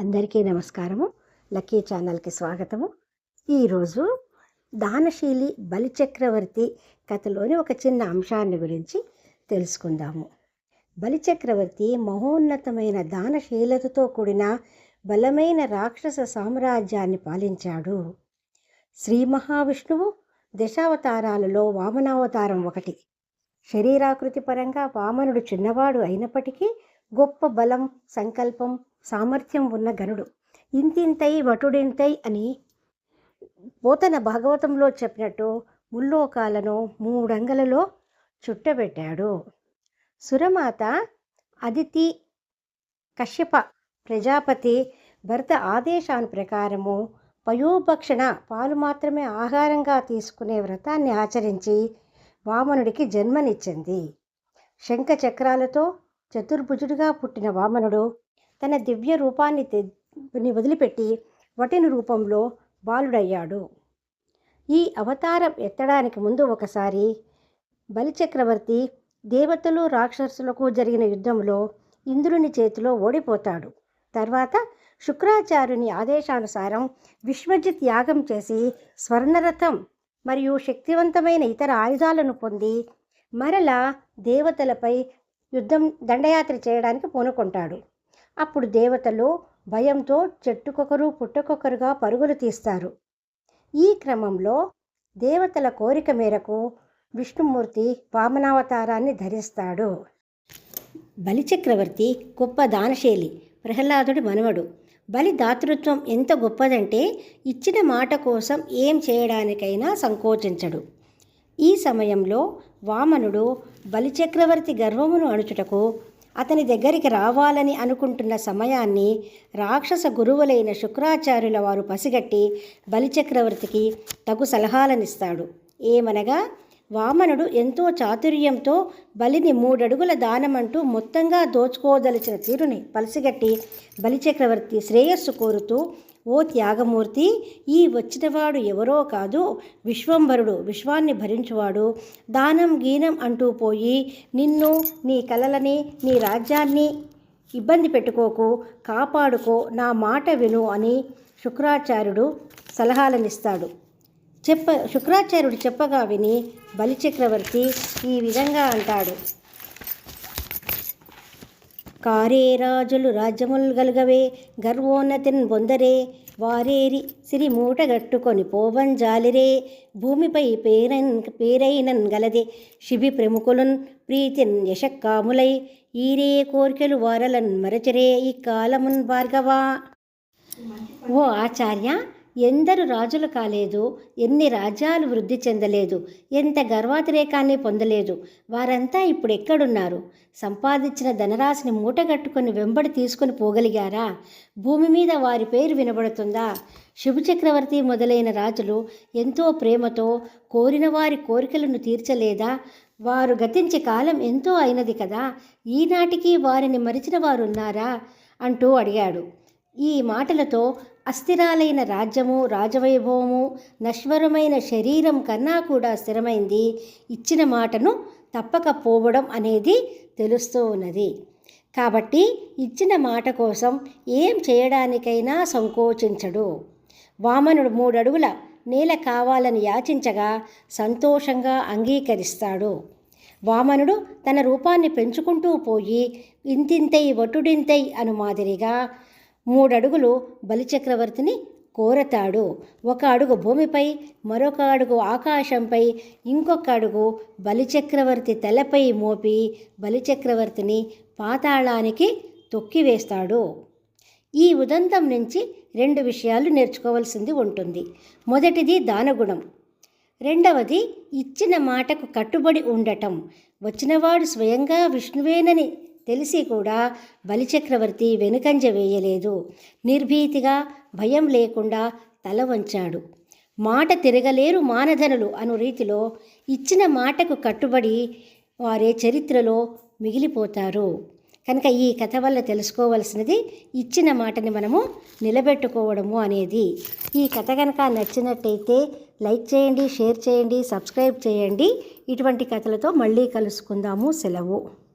అందరికీ నమస్కారము. లక్కీ ఛానల్కి స్వాగతము. ఈరోజు దానశీలి బలిచక్రవర్తి కథలోని ఒక చిన్న అంశాన్ని గురించి తెలుసుకుందాము. బలిచక్రవర్తి మహోన్నతమైన దానశీలతతో కూడిన బలమైన రాక్షస సామ్రాజ్యాన్ని పాలించాడు. శ్రీ మహావిష్ణువు దశావతారాలలో వామనావతారం ఒకటి. శరీరాకృతి పరంగా వామనుడు చిన్నవాడు అయినప్పటికీ గొప్ప బలం సంకల్పం సామర్థ్యం ఉన్న గనుడు. ఇంతింతై వటుడింతై అని పోతన భాగవతంలో చెప్పినట్టు ముల్లోకాలను మూడంగలలో చుట్టబెట్టాడు. సురమాత అదితి కశ్యప ప్రజాపతి భర్త ఆదేశాను ప్రకారము పయోభక్షణ పాలు మాత్రమే ఆహారంగా తీసుకునే వ్రతాన్ని ఆచరించి వామనుడికి జన్మనిచ్చింది. శంఖ చక్రాలతో చతుర్భుజుడిగా పుట్టిన వామనుడు తన దివ్య రూపాన్ని వదిలిపెట్టి వటిని రూపంలో బాలుడయ్యాడు. ఈ అవతారం ఎత్తడానికి ముందు ఒకసారి బలిచక్రవర్తి దేవతలు రాక్షసులకు జరిగిన యుద్ధంలో ఇంద్రుని చేతిలో ఓడిపోతాడు. తర్వాత శుక్రాచార్యుని ఆదేశానుసారం విశ్వజిత్ యాగం చేసి స్వర్ణరథం మరియు శక్తివంతమైన ఇతర ఆయుధాలను పొంది మరలా దేవతలపై యుద్ధం దండయాత్ర చేయడానికి పూనుకుంటాడు. అప్పుడు దేవతలు భయంతో చెట్టుకొకరు పుట్టకొకరుగా పరుగులు తీస్తారు. ఈ క్రమంలో దేవతల కోరిక మేరకు విష్ణుమూర్తి వామనావతారాన్ని ధరిస్తాడు. బలిచక్రవర్తి గొప్ప దానశైలి ప్రహ్లాదుడి మనవడు. బలి దాతృత్వం ఎంత గొప్పదంటే ఇచ్చిన మాట కోసం ఏం చేయడానికైనా సంకోచించడు. ఈ సమయంలో వామనుడు బలిచక్రవర్తి గర్వమును అణుచుటకు అతని దగ్గరికి రావాలని అనుకుంటున్న సమయాన్ని రాక్షస గురువులైన శుక్రాచార్యుల వారు పసిగట్టి బలిచక్రవర్తికి తగు సలహాలనిస్తాడు. ఏమనగా వామనుడు ఎంతో చాతుర్యంతో బలిని మూడడుగుల దానమంటూ మొత్తంగా దోచుకోదలిచిన తీరుని పలసిగట్టి బలిచక్రవర్తి శ్రేయస్సు కోరుతూ ఓ త్యాగమూర్తి ఈ వచ్చినవాడు ఎవరో కాదు విశ్వంభరుడు విశ్వాన్ని భరించువాడు. దానం గీనం అంటూ పోయి నిన్ను నీ కలలని నీ రాజ్యాన్ని ఇబ్బంది పెట్టుకోకు కాపాడుకో నా మాట విను అని శుక్రాచార్యుడు సలహాలనిస్తాడు. చెప్ప శుక్రాచార్యుడు చెప్పగా విని బలిచక్రవర్తి ఈ విధంగా అంటాడు. కారే రాజులు రాజ్యములు గలుగవే గర్వోన్నతిని పొందరే. వారేరి సిరి మూటగట్టుకొని పోవంజాలిరే భూమిపై పేరన్ పేరైనన్ గలదే. శిబి ప్రముఖులున్ ప్రీతిన్ యశక్కాములై ఈరే కోరికలు వారలన్ మరచరే ఈ కాలమున్ భార్గవా. ఓ ఆచార్య ఎందరు రాజులు కాలేదు ఎన్ని రాజ్యాలు వృద్ధి చెందలేదు ఎంత గర్వాతిరేకాన్ని పొందలేదు వారంతా ఇప్పుడు ఎక్కడున్నారు సంపాదించిన ధనరాశిని మూటగట్టుకొని వెంబడి తీసుకొని పోగలిగారా? భూమి మీద వారి పేరు వినబడుతుందా? శుభచక్రవర్తి మొదలైన రాజులు ఎంతో ప్రేమతో కోరిన వారి కోరికలను తీర్చలేదా? వారు గతించే కాలం ఎంతో అయినది కదా ఈనాటికి వారిని మరిచిన వారు ఉన్నారా అంటూ అడిగాడు. ఈ మాటలతో అస్థిరాలైన రాజ్యము రాజవైభవము నశ్వరమైన శరీరం కన్నా కూడా స్థిరమైంది. ఇచ్చిన మాటను తప్పకపోవడం అనేది తెలుస్తూ ఉన్నది కాబట్టి ఇచ్చిన మాట కోసం ఏం చేయడానికైనా సంకోచించడు. వామనుడు మూడడుగుల నేల కావాలని యాచించగా సంతోషంగా అంగీకరిస్తాడు. వామనుడు తన రూపాన్ని పెంచుకుంటూ పోయి ఇంతింతై వటుడింతై అను మాదిరిగా మూడడుగులు బలిచక్రవర్తిని కోరతాడు. ఒక అడుగు భూమిపై మరొక అడుగు ఆకాశంపై ఇంకొక అడుగు బలిచక్రవర్తి తలపై మోపి బలిచక్రవర్తిని పాతాళానికి తొక్కివేస్తాడు. ఈ ఉదంతం నుంచి రెండు విషయాలు నేర్చుకోవాల్సింది ఉంటుంది. మొదటిది దానగుణం. రెండవది ఇచ్చిన మాటకు కట్టుబడి ఉండటం. వచ్చినవాడు స్వయంగా విష్ణువేనని తెలిసి కూడా బలిచక్రవర్తి వెనుకంజ వేయలేదు. నిర్భీతిగా భయం లేకుండా తల వంచాడు. మాట తిరగలేరు మానధనులు అను రీతిలో ఇచ్చిన మాటకు కట్టుబడి వారే చరిత్రలో మిగిలిపోతారు. కనుక ఈ కథ వల్ల తెలుసుకోవలసినది ఇచ్చిన మాటని మనము నిలబెట్టుకోవడము అనేది. ఈ కథ కనుక నచ్చినట్టయితే లైక్ చేయండి షేర్ చేయండి సబ్స్క్రైబ్ చేయండి. ఇటువంటి కథలతో మళ్ళీ కలుసుకుందాము. సెలవు.